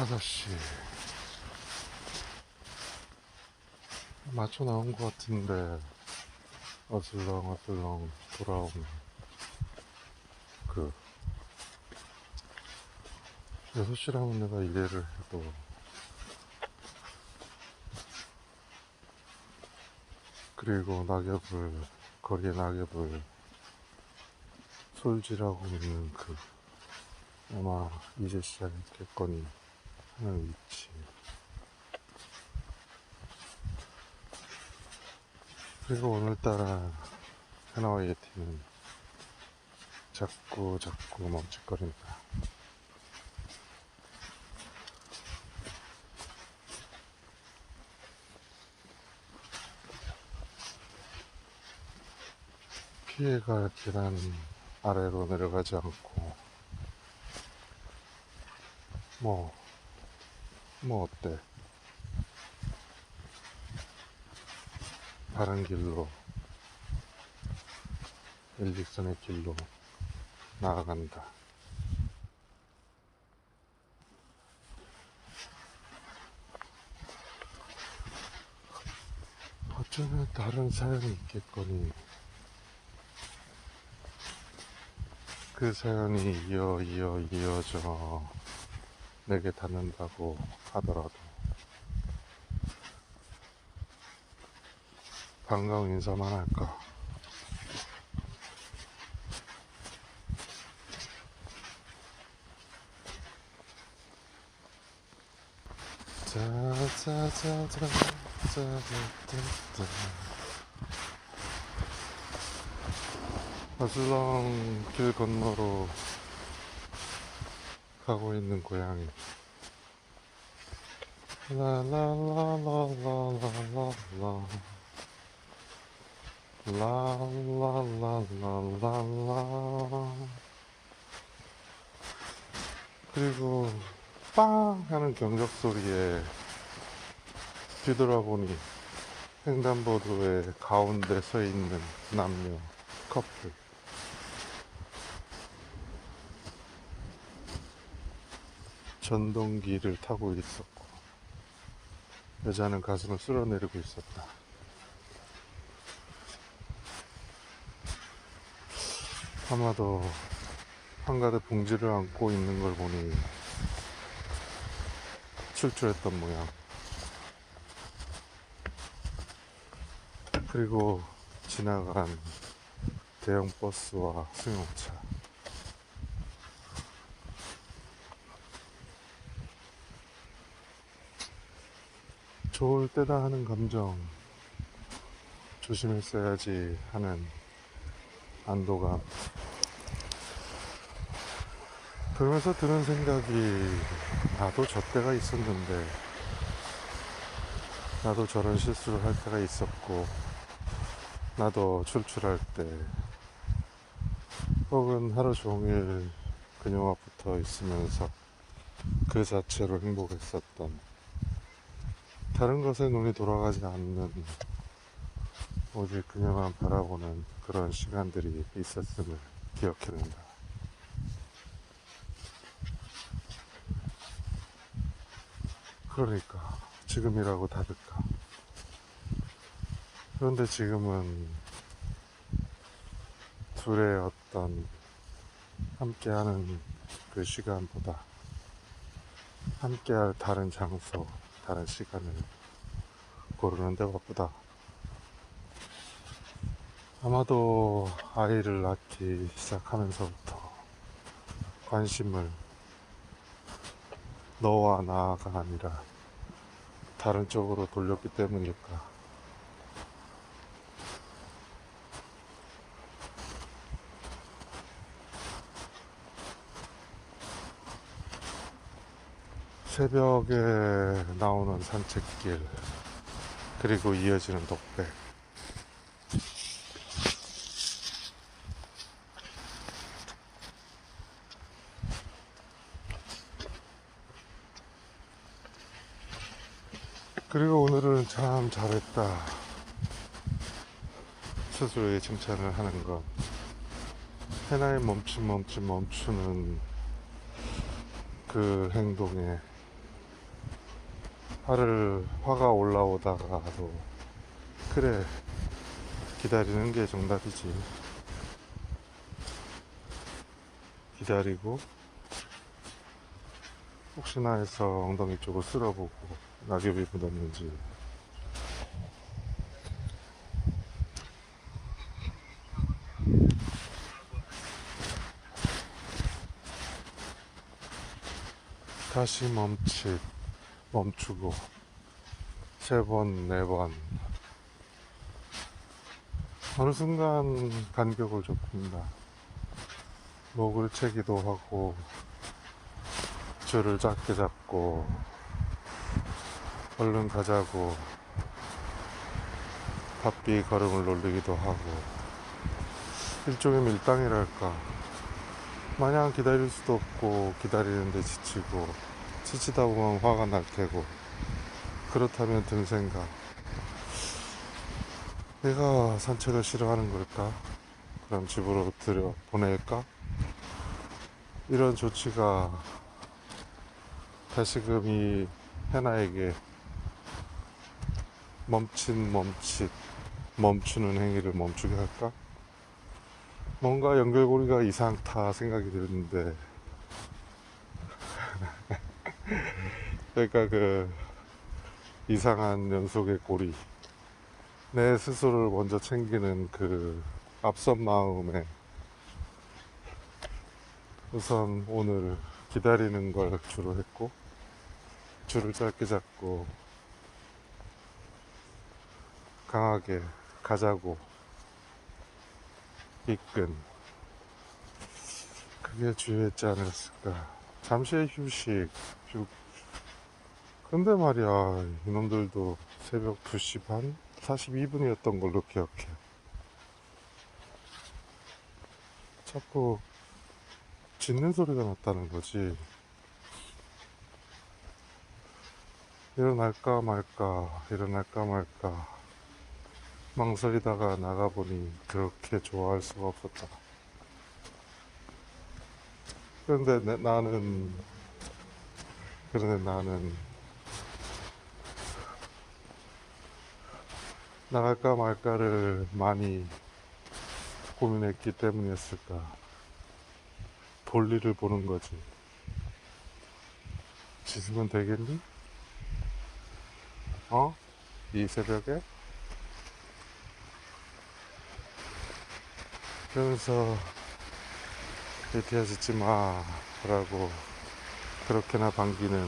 5시. 맞춰 나온 것 같은데. 어슬렁 어슬렁 돌아오는 그 6시라면 내가 이해를 해도 그리고 낙엽을 거리에 낙엽을 솔질하고 있는 그 아마 이제 시작했겠거니 하는 위치 그리고 오늘따라 해나와 예티는 자꾸 자꾸 멈칫거린다. 피해가 계단 아래로 내려가지 않고 뭐, 뭐 어때? 바른 길로, 일직선의 길로 나아간다. 어쩌면 다른 사연이 있겠거니. 그 사연이 이어 이어 이어져 내게 닿는다고 하더라도 반가운 인사만 할까? 짜자자자자자자자 어슬렁 길 건너로 가고 있는 고양이 라라라라라라라라 라라라라라라 그리고 빵 하는 경적 소리에 뒤돌아보니 횡단보도의 가운데 서 있는 남녀 커플 전동기를 타고 있었고 여자는 가슴을 쓸어내리고 있었다. 아마도 한가득 봉지를 안고 있는 걸 보니 출출했던 모양. 그리고 지나간 대형 버스와 승용차. 좋을 때다 하는 감정 조심했어야지 하는 안도감. 그러면서 드는 생각이 나도 저 때가 있었는데 나도 저런 실수를 할 때가 있었고 나도 출출할 때 혹은 하루 종일 그녀와 붙어 있으면서 그 자체로 행복했었던 다른 것에 눈이 돌아가지 않는 오직 그녀만 바라보는 그런 시간들이 있었음을 기억해낸다. 그러니까 지금이라고 다를까. 그런데 지금은 둘의 어떤 함께하는 그 시간보다 함께할 다른 장소, 다른 시간을 고르는 데 바쁘다. 아마도 아이를 낳기 시작하면서부터 관심을 너와 나가 아니라 다른 쪽으로 돌렸기 때문일까. 새벽에 나오는 산책길, 그리고 이어지는 독백. 그리고 오늘은 참 잘했다. 스스로의 칭찬을 하는 것. 하나의 멈춤, 멈춤, 멈추는 그 행동에 화를 화가 올라오다가도 그래 기다리는 게 정답이지. 기다리고 혹시나 해서 엉덩이 쪽을 쓸어보고 낙엽이 묻었는지. 다시 멈칫 멈추고 세 번, 네 번 어느 순간 간격을 좁힙니다. 목을 채기도 하고 줄을 작게 잡고 얼른 가자고 바삐 걸음을 놀리기도 하고 일종의 밀당이랄까 마냥 기다릴 수도 없고 기다리는데 지치고 지치다 보면 화가 날 테고 그렇다면 든 생각 내가 산책을 싫어하는 걸까? 그럼 집으로 들여 보낼까? 이런 조치가 다시금 이 해나에게 멈칫 멈칫 멈추는 행위를 멈추게 할까? 뭔가 연결고리가 이상타 생각이 드는데 그러니까 그 이상한 연속의 고리. 내 스스로를 먼저 챙기는 그 앞선 마음에 우선 오늘 기다리는 걸 주로 했고 줄을 짧게 잡고 강하게 가자고 이끈. 그게 주요했지 않았을까. 잠시의 휴식 휴... 근데 말이야 이놈들도 새벽 2시 반 42분이었던 걸로 기억해. 자꾸 짖는 소리가 났다는 거지. 일어날까 말까 일어날까 말까. 망설이다가 나가보니 그렇게 좋아할 수가 없었다. 그런데 내- 나는, 그런데 나는, 나갈까 말까를 많이 고민했기 때문이었을까. 볼일을 보는 거지. 짖으면 되겠니? 어? 이 새벽에? 그러면서 짓지 마 라고 그렇게나 반기는.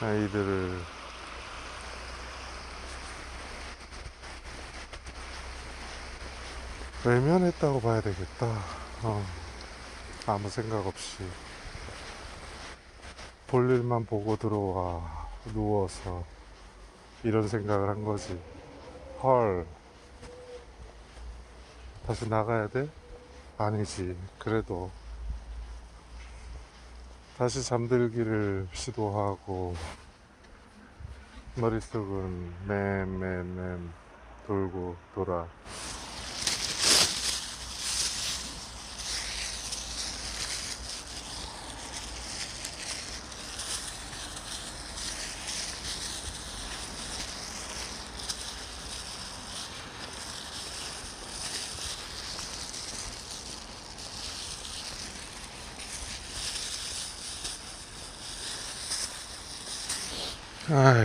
아이들을. 외면했다고 봐야 되겠다. 어, 아무 생각 없이. 볼 일만 보고 들어와 누워서. 이런 생각을 한 거지. 헐. 다시 나가야 돼? 아니지. 그래도 다시 잠들기를 시도하고 머릿속은 맴맴맴 돌고 돌아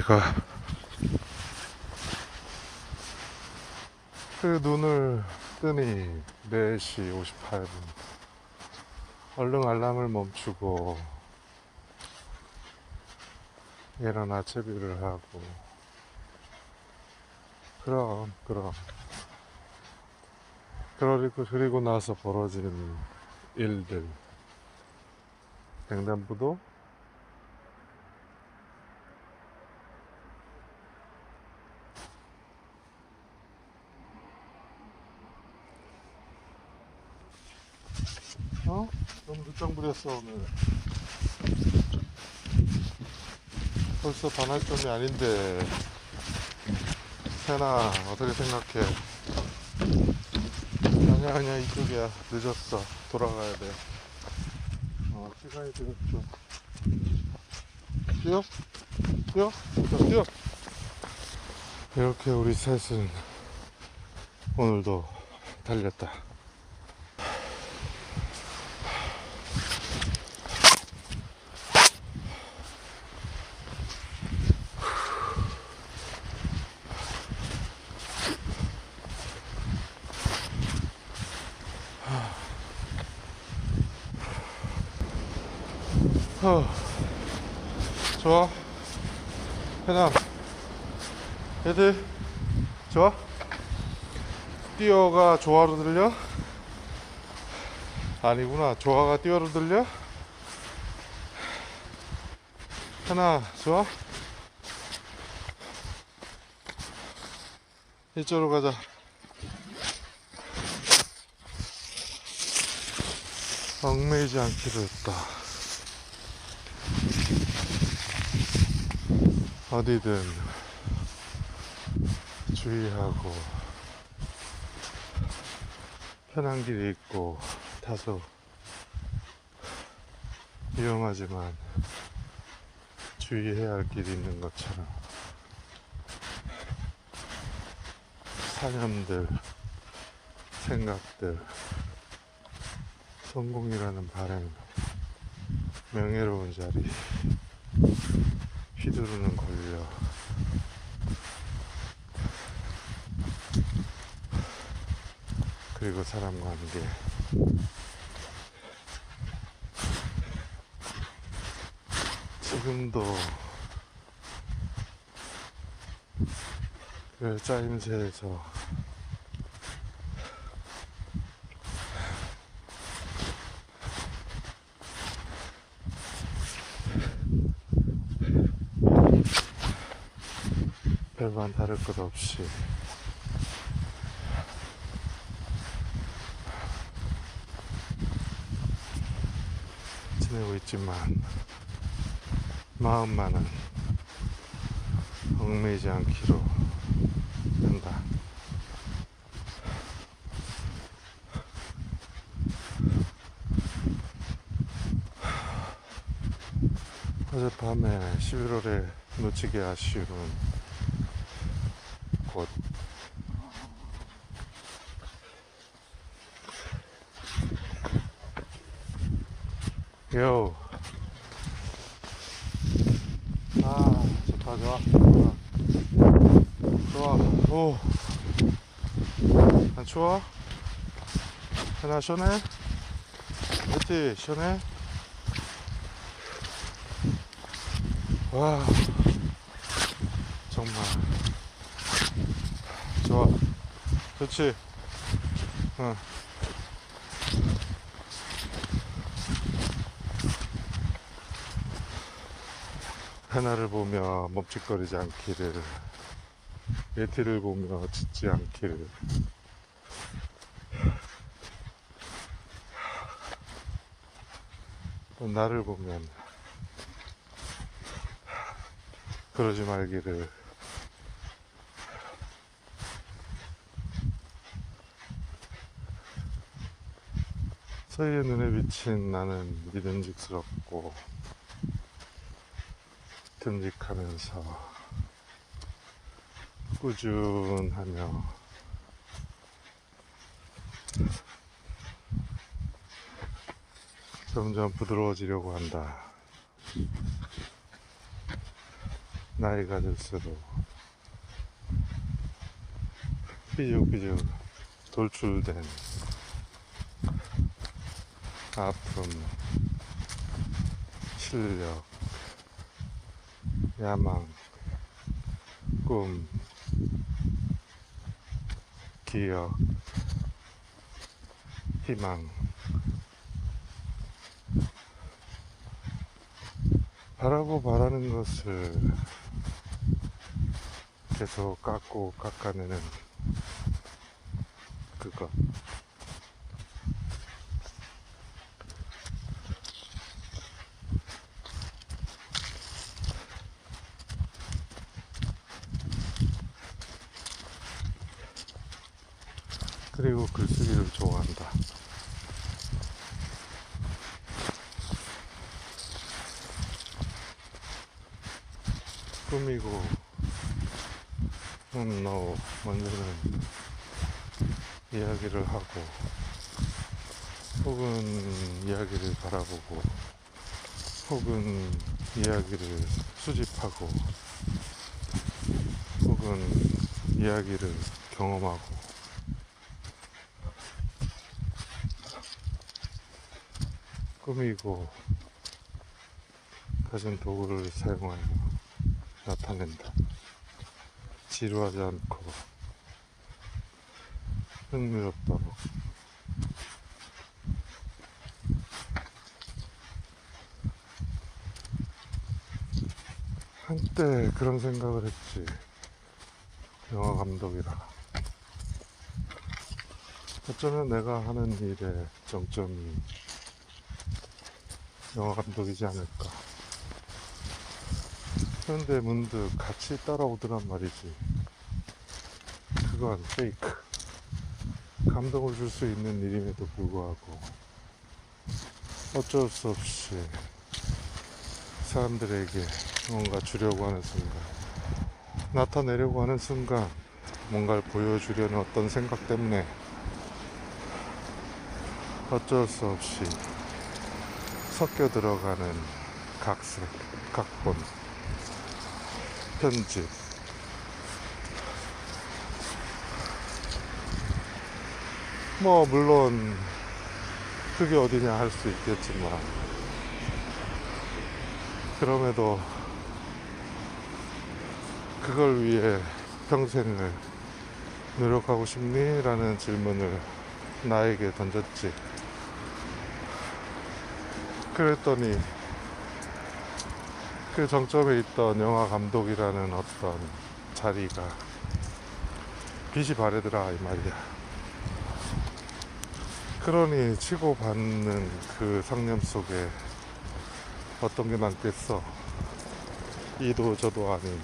아이고 그 눈을 뜨니 4시 58분 얼른 알람을 멈추고 일어나 채비를 하고 그럼 그럼. 그리고 그리고 나서 벌어지는 일들. 횡단부도 어? 늦장 부렸어 오늘 벌써 반할 점이 아닌데 세나 어떻게 생각해? 아니야 아니야 이쪽이야 늦었어 돌아가야 돼 어. 어, 시간이 되었죠. 뛰어? 뛰어? 자, 뛰어! 이렇게 우리 셋은 오늘도 달렸다. 어, 좋아. 해남. 애들, 좋아? 뛰어가 조화로 들려? 아니구나. 조화가 뛰어로 들려? 하나, 좋아? 이쪽으로 가자. 얽매이지 않기로 했다. 어디든 주의하고 편한 길이 있고 다소 위험하지만 주의해야 할 길이 있는 것처럼 사념들, 생각들, 성공이라는 바람, 명예로운 자리, 휘두르는 권력, 그리고 사람 관계. 지금도 그 짜임새에서 별반 다를 것 없이 있지만 마음만은 얽매이지 않기로 한다. 어젯밤에 11월에 놓치기 아쉬운 곳 요. 아, 좋다, 좋아. 좋아. 오. 안 추워? 하나 시원해? 그치, 시원해? 와. 정말. 좋아. 좋지? 응. 하나를 보며 멈칫거리지 않기를 예티를 보며 짖지 않기를. 또 나를 보면 그러지 말기를. 서희의 눈에 비친 나는 믿음직스럽고 듬직하면서 꾸준하며 점점 부드러워지려고 한다. 나이가 들수록 삐죽삐죽 돌출된 아픔, 실력, 야망, 꿈, 기억, 희망. 바라고 바라는 것을 계속 깎고 깎아내는 그것. 그리고 글쓰기를 좋아한다. 꾸미고 너 만드는 이야기를 하고 혹은 이야기를 바라보고 혹은 이야기를 수집하고 혹은 이야기를 경험하고 꾸미고 가진 도구를 사용하여 나타낸다. 지루하지 않고 흥미롭도록 한때 그런 생각을 했지. 영화 감독이라. 어쩌면 내가 하는 일의 정점이 영화 감독이지 않을까. 그런데 문득 같이 따라오더란 말이지. 그건 페이크. 감동을 줄 수 있는 일임에도 불구하고 어쩔 수 없이 사람들에게 뭔가 주려고 하는 순간, 나타내려고 하는 순간, 뭔가를 보여주려는 어떤 생각 때문에 어쩔 수 없이 섞여 들어가는 각색, 각본, 편집. 뭐, 물론, 그게 어디냐 할 수 있겠지만, 그럼에도 그걸 위해 평생을 노력하고 싶니? 라는 질문을 나에게 던졌지. 그랬더니 그 정점에 있던 영화 감독이라는 어떤 자리가 빛이 바래더라 이 말이야. 그러니 치고받는 그 상념 속에 어떤 게 남겠어? 이도 저도 아닌.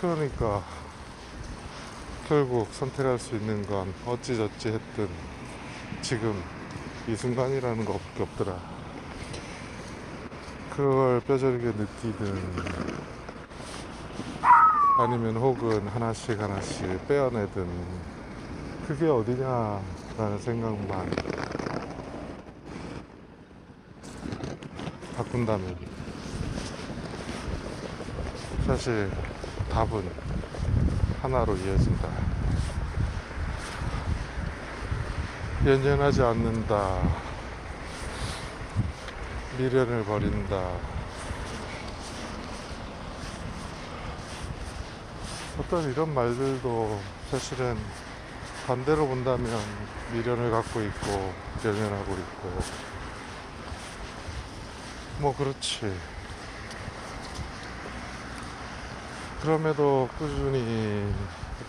그러니까 결국 선택할 수 있는 건 어찌저찌 했든 지금 이 순간이라는 것밖에 없더라. 그걸 뼈저리게 느끼든 아니면 혹은 하나씩 하나씩 빼어내든 그게 어디냐라는 생각만 바꾼다면 사실 답은 하나로 이어진다. 연연하지 않는다. 미련을 버린다. 어떤 이런 말들도 사실은 반대로 본다면 미련을 갖고 있고 연연하고 있고 뭐 그렇지. 그럼에도 꾸준히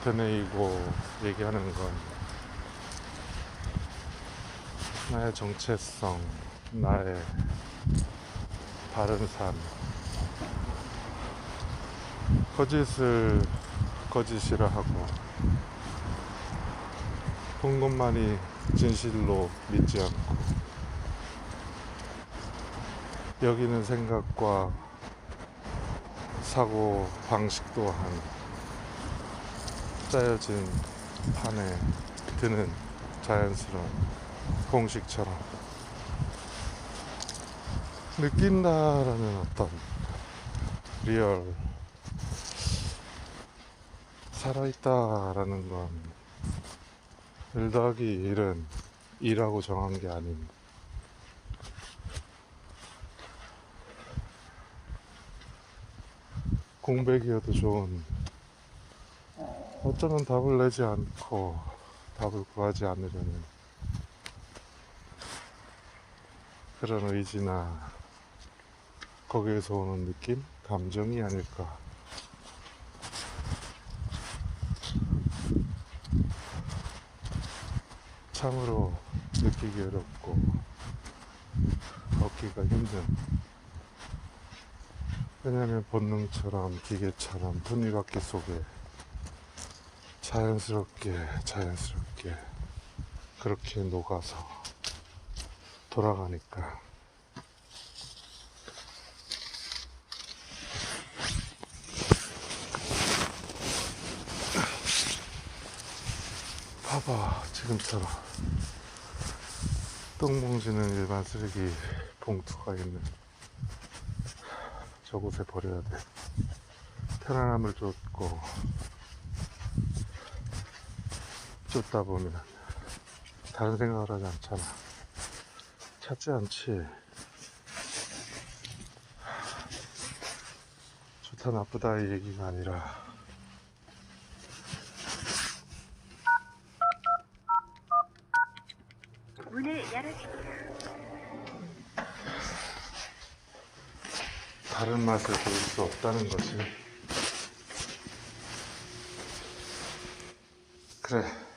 되뇌이고 얘기하는 건 나의 정체성, 나의 바른 삶. 거짓을 거짓이라 하고, 본 것만이 진실로 믿지 않고, 여기는 생각과 사고 방식 또한 짜여진 판에 드는 자연스러운 공식처럼 느낀다라는 어떤 리얼 살아있다라는 건 1 더하기 1은 2라고 정한 게 아닌 공백이어도 좋은 어쩌면 답을 내지 않고 답을 구하지 않으려는 그런 의지나 거기에서 오는 느낌? 감정이 아닐까. 참으로 느끼기 어렵고 얻기가 힘든 왜냐하면 본능처럼 기계처럼 톱니바퀴 속에 자연스럽게 자연스럽게 그렇게 녹아서 돌아가니까 봐봐 지금처럼 똥봉지는 일반 쓰레기 봉투가 있는 저곳에 버려야 돼. 편안함을 줬고 쫓다 보면 다른 생각을 하지 않잖아. 찾지 않지. 좋다 나쁘다 이 얘기가 아니라 문을 열어주세요. 다른 맛을 볼수 없다는 거지. 그래.